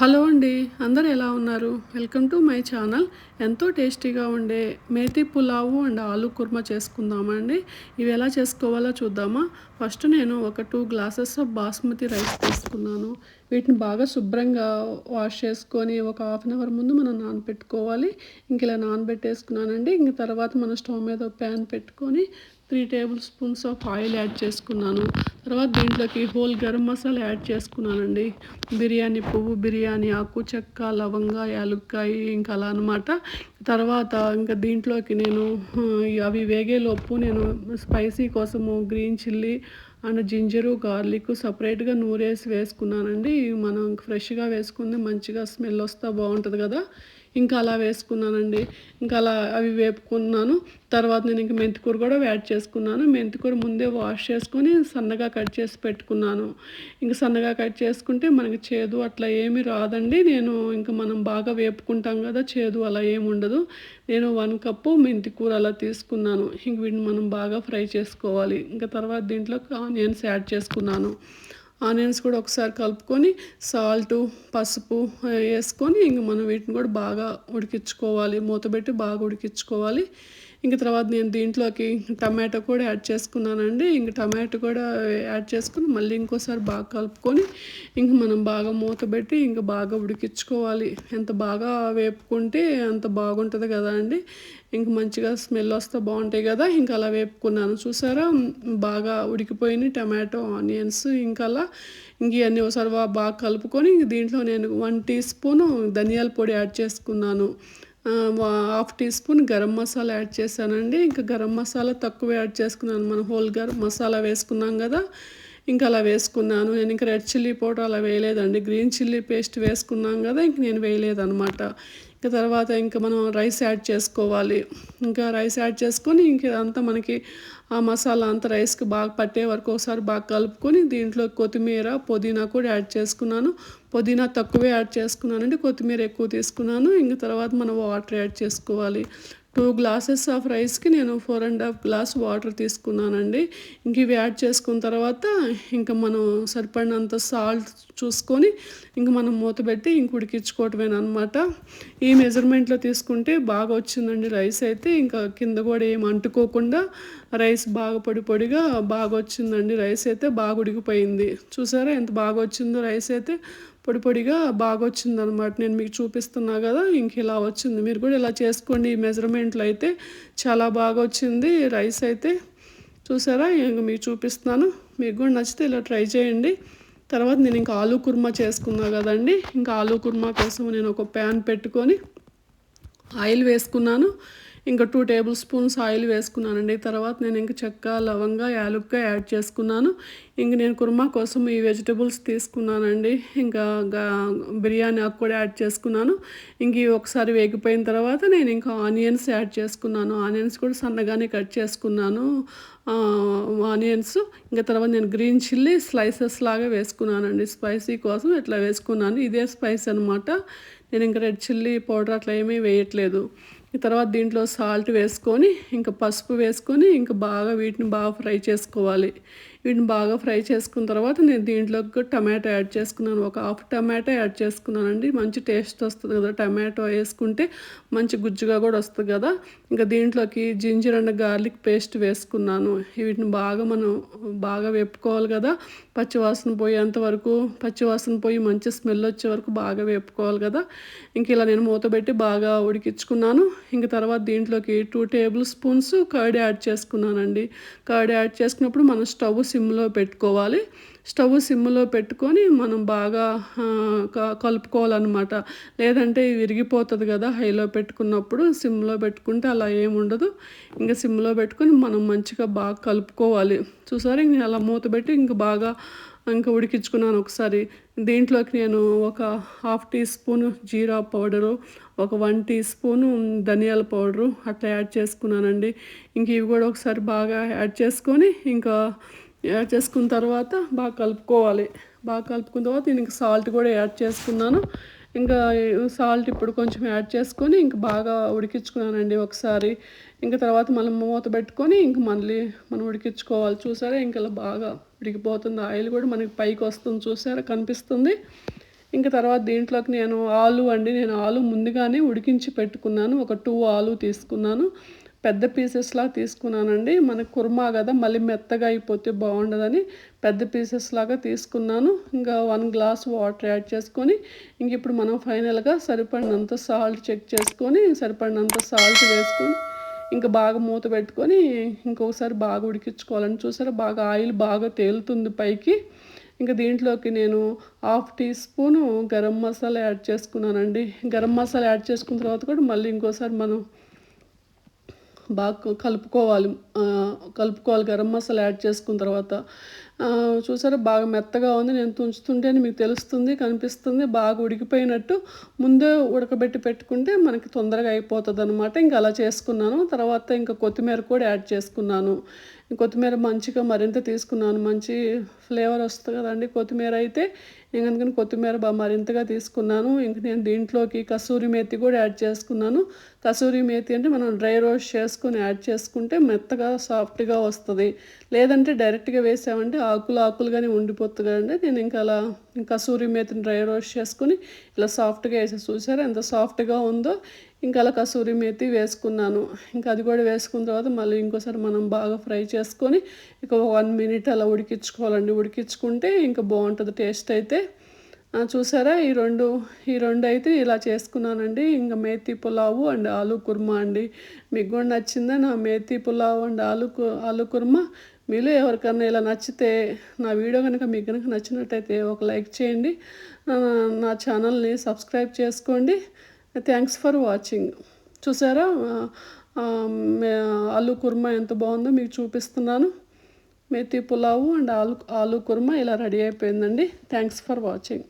Hello అండి అందరు ఎలా ఉన్నారు? Welcome to my channel. ఎంతో టేస్టీగా ఉండే మేతి పులావు అండ్ ఆలు కుర్మా చేసుకుందామండి ఇవి ఎలా చేసుకోవాలో చూద్దామా? ఫస్ట్ నేను ఒక two glasses of basmati rice తీసుకున్నాను. వీటిని బాగా శుభ్రంగా వాష్ చేసుకొని ఒక హాఫ్ అన్ అవర్ ముందు మనం నానబెట్టుకోవాలి. ఇంక ఇలా నానబెట్టేసుకున్నానండి. ఇంక తర్వాత మనం స్టవ్ మీద ప్యాన్ పెట్టుకొని three tablespoons of oil add చేసుకున్నాను. తర్వాత దీంట్లోకి హోల్ గరం మసాలా యాడ్ చేసుకున్నానండి. బిర్యానీ పువ్వు బిర్యానీ ఆకు చెక్క లవంగ యాలుక్కాయ ఇంకా అలా అనమాట తర్వాత ఇంకా దీంట్లోకి నేను అవి అవి వేగేలోపు నేను స్పైసీ కోసము green chilli and ginger garlic సపరేట్గా నూరేసి వేసుకున్నానండి. మనం ఫ్రెష్గా వేసుకుంది మంచిగా స్మెల్ వస్తా బాగుంటుంది కదా. ఇంకా అలా వేసుకున్నానండి. ఇంకా అలా అవి వేపుకున్నాను. తర్వాత నేను ఇంకా మెంతికూర కూడా యాడ్ చేసుకున్నాను. మెంతికూర ముందే వాష్ చేసుకొని సన్నగా కట్ చేసి పెట్టుకున్నాను. ఇంక సన్నగా కట్ చేసుకుంటే మనకి చేదు అట్లా ఏమి రాదండి. నేను ఇంకా మనం బాగా వేపుకుంటాం కదా చేదు అలా ఏమి ఉండదు. నేను వన్ కప్పు మెంతికూర అలా తీసుకున్నాను. ఇంక వీటిని మనం బాగా ఫ్రై చేసుకోవాలి. ఇంకా తర్వాత దీంట్లో ఆనియన్స్ యాడ్ చేసుకున్నాను. ఆనియన్స్ కూడా ఒకసారి కలుపుకొని సాల్టు పసుపు వేసుకొని ఇంక మనం వీటిని కూడా బాగా ఉడికించుకోవాలి. మూతబెట్టి బాగా ఉడికించుకోవాలి. ఇంక తర్వాత నేను దీంట్లోకి టమాటో కూడా యాడ్ చేసుకున్నానండి. ఇంక టమాటో కూడా యాడ్ చేసుకుని మళ్ళీ ఇంకోసారి బాగా కలుపుకొని ఇంక మనం బాగా మూతబెట్టి ఇంక బాగా ఉడికించుకోవాలి. ఎంత బాగా వేపుకుంటే అంత బాగుంటుంది కదా అండి. ఇంక మంచిగా స్మెల్ వస్తే బాగుంటాయి కదా. ఇంకా అలా వేపుకున్నాను. చూసారా? బాగా ఉడికిపోయినాయి టమాటో ఆనియన్స్ ఇంకా అలా ఇంక ఇవన్నీ ఒకసారి బాగా కలుపుకొని ఇంక దీంట్లో నేను వన్ టీ స్పూను ధనియాల పొడి యాడ్ చేసుకున్నాను. Half teaspoon garam masala add చేశానండి. ఇంకా గరం మసాలా తక్కువ యాడ్ చేసుకున్నాను. మనం హోల్ గరం మసాలా వేసుకున్నాం కదా ఇంకా అలా వేసుకున్నాను. నేను ఇంకా రెడ్ చిల్లీ పౌడర్ అలా వేయలేదండి. గ్రీన్ చిల్లీ పేస్ట్ వేసుకున్నాం కదా ఇంక నేను వేయలేదనమాట ఇంకా తర్వాత ఇంకా మనం రైస్ యాడ్ చేసుకోవాలి. ఇంకా రైస్ యాడ్ చేసుకొని ఇంక అంతా మనకి ఆ మసాలా అంతా రైస్కి బాగా పట్టే వరకు ఒకసారి బాగా కలుపుకొని దీంట్లో కొత్తిమీర పుదీనా కూడా యాడ్ చేసుకున్నాను. పుదీనా తక్కువే యాడ్ చేసుకున్నానండి. కొత్తిమీర ఎక్కువ తీసుకున్నాను. ఇంక తర్వాత మనం వాటర్ యాడ్ చేసుకోవాలి. టూ గ్లాసెస్ ఆఫ్ రైస్కి నేను four and half glass water తీసుకున్నానండి. ఇంక ఇవి యాడ్ చేసుకున్న తర్వాత ఇంకా మనం సరిపడినంత సాల్ట్ చూసుకొని ఇంక మనం మూత పెట్టి ఇంక ఉడికించుకోవటమేనమాట ఈ మెజర్మెంట్లో తీసుకుంటే బాగా వచ్చిందండి రైస్ అయితే. ఇంకా కింద కూడా ఏం అంటుకోకుండా రైస్ బాగా పొడి పొడిగా బాగా వచ్చిందండి రైస్ అయితే. బాగా ఉడికిపోయింది. చూసారా ఎంత బాగా వచ్చిందో రైస్ అయితే. పొడి పొడిగా బాగా వచ్చిందనమాట నేను మీకు చూపిస్తున్నా కదా ఇంక ఇలా వచ్చింది. మీరు కూడా ఇలా చేసుకోండి. ఈ మెజర్మెంట్లో అయితే చాలా బాగా వచ్చింది రైస్ అయితే చూసారా? ఇంక మీకు చూపిస్తున్నాను. మీకు కూడా నచ్చితే ఇలా ట్రై చేయండి. తర్వాత నేను ఇంకా ఆలూ కుర్మా చేసుకున్నా కదండి. ఇంకా ఆలూ కుర్మా కోసం నేను ఒక ప్యాన్ పెట్టుకొని ఆయిల్ వేసుకున్నాను. ఇంకా టూ టేబుల్ స్పూన్స్ ఆయిల్ వేసుకున్నానండి. తర్వాత నేను ఇంకా చెక్క లవంగా యాలుక్క యాడ్ చేసుకున్నాను. ఇంక నేను కుర్మా కోసం ఈ వెజిటబుల్స్ తీసుకున్నానండి. ఇంకా బిర్యానీ ఆకు కూడా యాడ్ చేసుకున్నాను. ఇంక ఇవి ఒకసారి వేగిపోయిన తర్వాత నేను ఇంకా ఆనియన్స్ యాడ్ చేసుకున్నాను. ఆనియన్స్ కూడా సన్నగానే కట్ చేసుకున్నాను. ఆనియన్స్. ఇంకా తర్వాత నేను గ్రీన్ చిల్లీ స్లైసెస్ లాగా వేసుకున్నానండి. స్పైసీ కోసం ఇట్లా వేసుకున్నాను. ఇదే స్పైస్ అనమాట నేను ఇంకా రెడ్ చిల్లీ పౌడర్ అట్లా ఏమీ వేయట్లేదు. తర్వాత దీంట్లో సాల్ట్ వేసుకొని ఇంకా పసుపు వేసుకొని ఇంకా బాగా వీటిని బాగా ఫ్రై చేసుకోవాలి. వీటిని బాగా ఫ్రై చేసుకున్న తర్వాత నేను దీంట్లోకి టమాటో యాడ్ చేసుకున్నాను. ఒక హాఫ్ టమాటో యాడ్ చేసుకున్నానండి. మంచి టేస్ట్ వస్తుంది కదా. టమాటో వేసుకుంటే మంచి గుజ్జుగా కూడా వస్తుంది కదా. ఇంకా దీంట్లోకి జింజర్ అండ్ గార్లిక్ పేస్ట్ వేసుకున్నాను. వీటిని బాగా మనం బాగా వేపుకోవాలి కదా. పచ్చివాసన పోయేంత వరకు పచ్చివాసన పోయి మంచి స్మెల్ వచ్చే వరకు బాగా వేపుకోవాలి కదా. ఇంక ఇలా నేను మూత పెట్టి బాగా ఉడికించుకున్నాను. ఇంక తర్వాత దీంట్లోకి two tablespoons curd add చేసుకున్నానండి. కర్డ్ యాడ్ చేసుకున్నప్పుడు మనం స్టవ్ సిమ్లో పెట్టుకోవాలి. స్టవ్ సిమ్లో పెట్టుకొని మనం బాగా క- కలుపుకోవాలన్నమాట. లేదంటే విరిగిపోతుంది కదా హైలో పెట్టుకున్నప్పుడు సిమ్లో పెట్టుకుంటే అలా ఏముండదు ఇంకా సిమ్లో పెట్టుకొని మనం మంచిగా బాగా కలుపుకోవాలి. చూసారా ఇంక అలా మూత పెట్టి ఇంక బాగా ఇంకా ఉడికించుకున్నాను ఒకసారి. దీంట్లోకి నేను ఒక half teaspoon jeera powder ఒక వన్ టీ స్పూను ధనియాల పౌడరు అట్లా యాడ్ చేసుకున్నానండి. ఇంక ఇవి కూడా ఒకసారి బాగా యాడ్ చేసుకొని ఇంకా యాడ్ చేసుకున్న తర్వాత బాగా కలుపుకోవాలి. బాగా కలుపుకున్న తర్వాత దీనికి సాల్ట్ కూడా యాడ్ చేసుకున్నాను. ఇంకా సాల్ట్ ఇప్పుడు కొంచెం యాడ్ చేసుకొని ఇంక బాగా ఉడికించుకున్నానండి ఒకసారి. ఇంకా తర్వాత మనం మూత పెట్టుకొని ఇంక మళ్ళీ మనం ఉడికించుకోవాలి. చూసారా? ఇంకా బాగా ఉడికిపోతుంది ఆయిల్ కూడా మనకి పైకి వస్తుంది చూసారా? కనిపిస్తుంది. ఇంకా తర్వాత దీంట్లోకి నేను ఆలు అండి. నేను ఆలు ముందుగానే ఉడికించి పెట్టుకున్నాను. ఒక టూ ఆలు తీసుకున్నాను. పెద్ద పీసెస్ లాగా తీసుకున్నానండి. మనకు కుర్మా కదా మళ్ళీ మెత్తగా అయిపోతే బాగుండదని పెద్ద పీసెస్ లాగా తీసుకున్నాను. ఇంకా వన్ గ్లాస్ వాటర్ యాడ్ చేసుకొని ఇంక ఇప్పుడు మనం ఫైనల్గా సరిపడినంత సాల్ట్ చెక్ చేసుకొని సరిపడినంత సాల్ట్ వేసుకొని ఇంకా బాగా మూత పెట్టుకొని ఇంకొకసారి బాగా ఉడికించుకోవాలని చూసారా? బాగా ఆయిల్ బాగా తేలుతుంది పైకి. ఇంకా దీంట్లోకి నేను half teaspoon garam masala add చేసుకున్నానండి. గరం మసాలా యాడ్ చేసుకున్న తర్వాత కూడా మళ్ళీ ఇంకోసారి మనం బాగా కలుపుకోవాలి. కలుపుకోవాలి. గరం మసాలా యాడ్ చేసుకున్న తర్వాత చూసారా? బాగా మెత్తగా ఉంది. నేను తుంచుతుంటేనే మీకు తెలుస్తుంది కనిపిస్తుంది. బాగా ఉడికిపోయినట్టు ముందే ఉడకబెట్టి పెట్టుకుంటే మనకి తొందరగా అయిపోతుంది అనమాట ఇంకా అలా చేసుకున్నాను. తర్వాత ఇంకా కొత్తిమీర కూడా యాడ్ చేసుకున్నాను. కొత్తిమీర మంచిగా మరింత తీసుకున్నాను. మంచి ఫ్లేవర్ వస్తుంది కదండి కొత్తిమీర అయితే. ఇంక అందుకని కొత్తిమీర బాగా మరింతగా తీసుకున్నాను. ఇంక నేను దీంట్లోకి కసూరి మేతి కూడా యాడ్ చేసుకున్నాను. కసూరి మేతి అంటే మనం డ్రై రోస్ట్ చేసుకుని యాడ్ చేసుకుంటే మెత్తగా సాఫ్ట్గా వస్తుంది. లేదంటే డైరెక్ట్గా వేసామంటే ఆకులు ఆకులుగానే ఉండిపోతుంది కదండి. నేను ఇంకా అలా కసూరి మేతిని డ్రై రోస్ట్ చేసుకుని ఇలా సాఫ్ట్గా వేసి చూసారా? ఎంత సాఫ్ట్గా ఉందో. ఇంకా అలా కసూరి మేతి వేసుకున్నాను. ఇంకా అది కూడా వేసుకున్న తర్వాత మళ్ళీ ఇంకోసారి మనం బాగా ఫ్రై చేసుకొని ఇక వన్ మినిట్ అలా ఉడికించుకోవాలండి. ఉడికించుకుంటే ఇంకా బాగుంటుంది టేస్ట్ అయితే. చూసారా? ఈ రెండు ఈ రెండు అయితే ఇలా చేసుకున్నానండి. ఇంకా మేతి పులావు అండ్ ఆలు కుర్మా అండి. మీకు కూడా నచ్చిందా నా మేతి పులావ్ అండ్ ఆలు ఆలు కుర్మా? మీలో ఎవరికన్నా ఇలా నచ్చితే నా వీడియో కనుక మీకు కనుక నచ్చినట్టయితే ఒక లైక్ చేయండి. నా ఛానల్ని సబ్స్క్రైబ్ చేసుకోండి. Thanks for watching. చూసారా? ఆలు కుర్మా ఎంత బాగుందో మీకు చూపిస్తున్నాను. మేతి పులావు అండ్ ఆలు ఆలు కుర్మా ఇలా రెడీ అయిపోయిందండి. Thanks for watching.